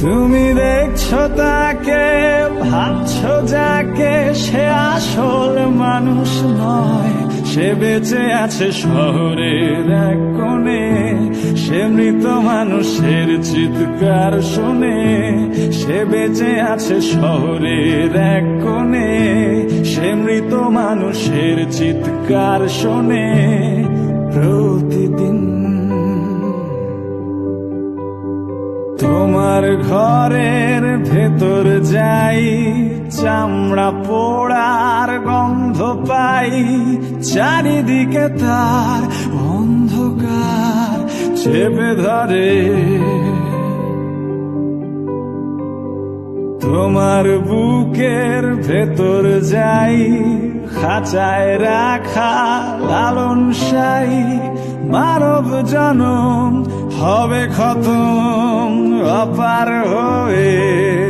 তুমি দেখছ তাকে, ভাবছ যাকে, সে আসল মানুষ নয়। সে বেঁচে আছে শহরের এক কোণে, সে মৃত মানুষের চিৎকার শুনে। সে বেঁচে আছে শহরের এক কোণে, সে মৃত মানুষের চিৎকার শোনে। প্রতিদিন তোমার ঘরের ভেতর যাই, চামড়া পোড়ার গন্ধ পাই, চারিদিকে তার অন্ধকার চেপে ধরে। তোমার বুকের ভেতর যাই, খাঁচায় রাখা লালন সাই মানব জনম হবে খতম অপার হয়ে